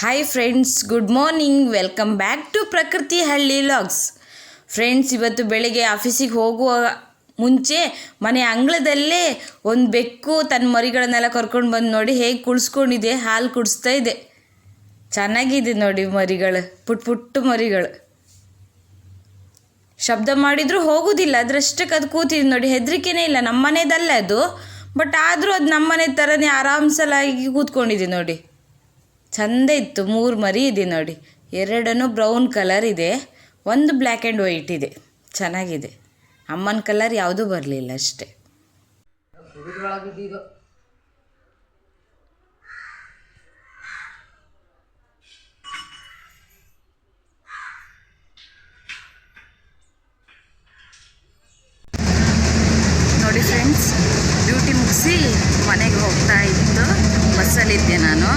Hi friends good morning welcome back to Prakruti Halli vlogs friends ಇವತ್ತು ಬೆಳಿಗ್ಗೆ ಆಫೀಸಿಗೆ ಹೋಗುವ ಮುಂಚೆ ಮನೆ ಅಂಗಳದಲ್ಲೇ ಒಂದು ಬೆಕ್ಕು ತನ್ನ ಮರಿಗಳನ್ನೆಲ್ಲ ಕರ್ಕೊಂಡು ಬಂದು ನೋಡಿ ಹೇಗೆ ಕುಡಿಸ್ಕೊಂಡಿದೆ, ಹಾಲು ಕುಡಿಸ್ತಾ ಇದೆ. ಚೆನ್ನಾಗಿದೆ ನೋಡಿ ಮರಿಗಳು, ಪುಟ್ ಪುಟ್ಟ ಮರಿಗಳು. ಶಬ್ದ ಮಾಡಿದರೂ ಹೋಗೋದಿಲ್ಲ ಅದರಷ್ಟಕ್ಕೆ ಅದು ಕೂತಿದೆ ನೋಡಿ, ಹೆದರಿಕೆನೇ ಇಲ್ಲ. ನಮ್ಮ ಮನೆದಲ್ಲ ಅದು ಬಟ್ ಆದರೂ ಅದು ನಮ್ಮ ಮನೆ ಥರನೇ ಆರಾಮ್ಸಲಾಗಿ ಕೂತ್ಕೊಂಡಿದೆ ನೋಡಿ. ಚಂದ ಇತ್ತು, ಮೂರು ಮರಿ ಇದೆ ನೋಡಿ. ಎರಡನ್ನು ಬ್ರೌನ್ ಕಲರ್ ಇದೆ, ಒಂದು ಬ್ಲ್ಯಾಕ್ ಆ್ಯಂಡ್ ವೈಟ್ ಇದೆ. ಚೆನ್ನಾಗಿದೆ. ಅಮ್ಮನ ಕಲರ್ ಯಾವುದೂ ಬರಲಿಲ್ಲ ಅಷ್ಟೇ. ನೋಡಿ ಫ್ರೆಂಡ್ಸ್ ಡ್ಯೂಟಿ ಮುಗಿಸಿ ಮನೆಗೆ ಹೋಗ್ತಾ ಇತ್ತು ಬಸ್ಸಲ್ಲಿದ್ದೆ ನಾನು.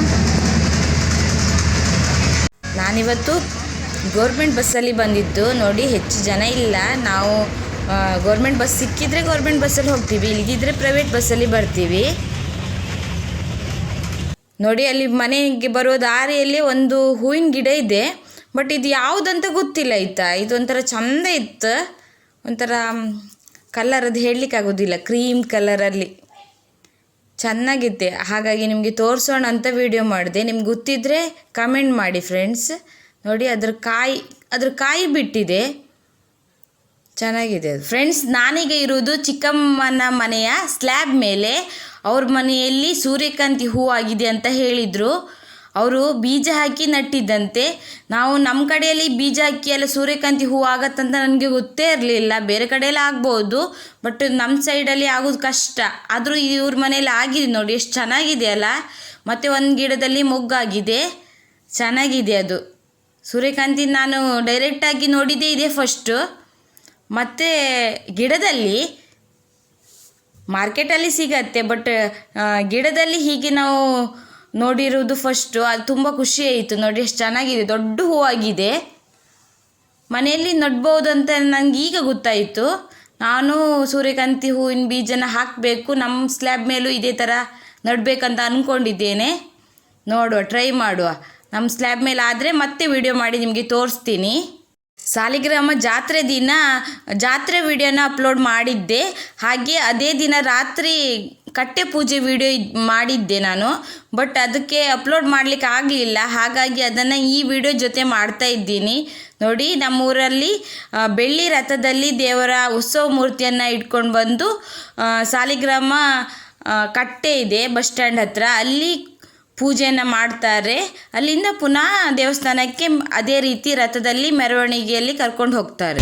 ನಾನಿವತ್ತು ಗೋರ್ಮೆಂಟ್ ಬಸ್ಸಲ್ಲಿ ಬಂದಿದ್ದು, ನೋಡಿ ಹೆಚ್ಚು ಜನ ಇಲ್ಲ. ನಾವು ಗೋರ್ಮೆಂಟ್ ಬಸ್ ಸಿಕ್ಕಿದ್ರೆ ಗೌರ್ಮೆಂಟ್ ಬಸ್ಸಲ್ಲಿ ಹೋಗ್ತೀವಿ ಇಲ್ಲಿಗಿದ್ರೆ ಪ್ರೈವೇಟ್ ಬಸ್ಸಲ್ಲಿ ಬರ್ತೀವಿ. ನೋಡಿ, ಅಲ್ಲಿ ಮನೆಗೆ ಬರೋ ದಾರಿಯಲ್ಲಿ ಒಂದು ಹೂವಿನ ಗಿಡ ಇದೆ, ಬಟ್ ಇದು ಯಾವುದಂತ ಗೊತ್ತಿಲ್ಲ ಆಯ್ತಾ? ಇದು ಒಂಥರ ಚಂದ ಇತ್ತು. ಒಂಥರ ಕಲರ್ ಅದು ಹೇಳಲಿಕ್ಕೆ ಆಗೋದಿಲ್ಲ ಕ್ರೀಮ್ ಕಲರಲ್ಲಿ ಚೆನ್ನಾಗಿತ್ತೆ ಹಾಗಾಗಿ ನಿಮಗೆ ತೋರಿಸೋಣ ಅಂತ ವಿಡಿಯೋ ಮಾಡಿದೆ. ನಿಮ್ಗೆ ಗೊತ್ತಿದ್ದರೆ ಕಮೆಂಟ್ ಮಾಡಿ ಫ್ರೆಂಡ್ಸ್ ನೋಡಿ, ಅದ್ರ ಕಾಯಿ ಅದ್ರ ಕಾಯಿ ಬಿಟ್ಟಿದೆ. ಚೆನ್ನಾಗಿದೆ ಅದು. ಫ್ರೆಂಡ್ಸ್ ನಾನೀಗ ಇರುವುದು ಚಿಕ್ಕಮ್ಮನ ಮನೆಯ ಸ್ಲ್ಯಾಬ್ ಮೇಲೆ. ಅವ್ರ ಮನೆಯಲ್ಲಿ ಸೂರ್ಯಕಾಂತಿ ಹೂ ಆಗಿದೆ ಅಂತ ಹೇಳಿದರು. ಅವರು ಬೀಜ ಹಾಕಿ ನಟ್ಟಿದ್ದಂತೆ. ನಾವು ನಮ್ಮ ಕಡೆಯಲ್ಲಿ ಬೀಜ ಹಾಕಿ ಎಲ್ಲ ಸೂರ್ಯಕಾಂತಿ ಹೂ ಆಗತ್ತಂತ ನನಗೆ ಗೊತ್ತೇ ಇರಲಿಲ್ಲ. ಬೇರೆ ಕಡೆಯಲ್ಲಿ ಆಗ್ಬೋದು ಬಟ್ ನಮ್ಮ ಸೈಡಲ್ಲಿ ಆಗೋದು ಕಷ್ಟ. ಆದರೂ ಇವ್ರ ಮನೇಲಿ ಆಗಿದೆ ನೋಡಿ, ಎಷ್ಟು ಚೆನ್ನಾಗಿದೆ ಅಲ್ಲ. ಮತ್ತು ಒಂದು ಗಿಡದಲ್ಲಿ ಮೊಗ್ಗಾಗಿದೆ. ಚೆನ್ನಾಗಿದೆ ಅದು. ಸೂರ್ಯಕಾಂತಿ ನಾನು ಡೈರೆಕ್ಟಾಗಿ ನೋಡಿದ್ದೇ ಇದೆ ಫಸ್ಟು ಮತ್ತು ಗಿಡದಲ್ಲಿ ಮಾರ್ಕೆಟಲ್ಲಿ ಸಿಗತ್ತೆ ಬಟ್ ಗಿಡದಲ್ಲಿ ಹೀಗೆ ನಾವು ನೋಡಿರೋದು ಫಸ್ಟು ಅದು ತುಂಬ ಖುಷಿ ಆಯಿತು ನೋಡಿ, ಎಷ್ಟು ಚೆನ್ನಾಗಿದೆ. ದೊಡ್ಡ ಹೂವಾಗಿದೆ. ಮನೆಯಲ್ಲಿ ನಡ್ಬೋದು ಅಂತ ನನಗೆ ಈಗ ಗೊತ್ತಾಯಿತು. ನಾನು ಸೂರ್ಯಕಾಂತಿ ಹೂವಿನ ಬೀಜನ ಹಾಕಬೇಕು. ನಮ್ಮ ಸ್ಲ್ಯಾಬ್ ಮೇಲೂ ಇದೇ ಥರ ನಡಬೇಕಂತ ಅಂದ್ಕೊಂಡಿದ್ದೇನೆ ನೋಡುವ ಟ್ರೈ ಮಾಡುವ. ನಮ್ಮ ಸ್ಲ್ಯಾಬ್ ಮೇಲೆ ಆದರೆ ಮತ್ತೆ ವಿಡಿಯೋ ಮಾಡಿ ನಿಮಗೆ ತೋರಿಸ್ತೀನಿ. ಸಾಲಿಗ್ರಾಮ ಜಾತ್ರೆ ದಿನ, ಜಾತ್ರೆ ವಿಡಿಯೋನ ಅಪ್ಲೋಡ್ ಮಾಡಿದ್ದೆ. ಹಾಗೆ ಅದೇ ದಿನ ರಾತ್ರಿ ಕಟ್ಟೆ ಪೂಜೆ ವಿಡಿಯೋ ಮಾಡಿದ್ದೆ ನಾನು ಬಟ್ ಅದಕ್ಕೆ ಅಪ್ಲೋಡ್ ಮಾಡಲಿಕ್ಕೆ ಆಗಲಿಲ್ಲ. ಹಾಗಾಗಿ ಅದನ್ನು ಈ ವಿಡಿಯೋ ಜೊತೆ ಮಾಡ್ತಾ ಇದ್ದೀನಿ. ನೋಡಿ, ನಮ್ಮೂರಲ್ಲಿ ಬೆಳ್ಳಿ ರಥದಲ್ಲಿ ದೇವರ ಉತ್ಸವ ಮೂರ್ತಿಯನ್ನು ಇಟ್ಕೊಂಡು ಬಂದು ಸಾಲಿಗ್ರಾಮ ಕಟ್ಟೆ ಇದೆ ಬಸ್ ಸ್ಟ್ಯಾಂಡ್ ಹತ್ರ. ಅಲ್ಲಿ ಪೂಜೆಯನ್ನು ಮಾಡ್ತಾರೆ. ಅಲ್ಲಿಂದ ಪುನಃ ದೇವಸ್ಥಾನಕ್ಕೆ ಅದೇ ರೀತಿ ರಥದಲ್ಲಿ ಮೆರವಣಿಗೆಯಲ್ಲಿ ಕರ್ಕೊಂಡು ಹೋಗ್ತಾರೆ.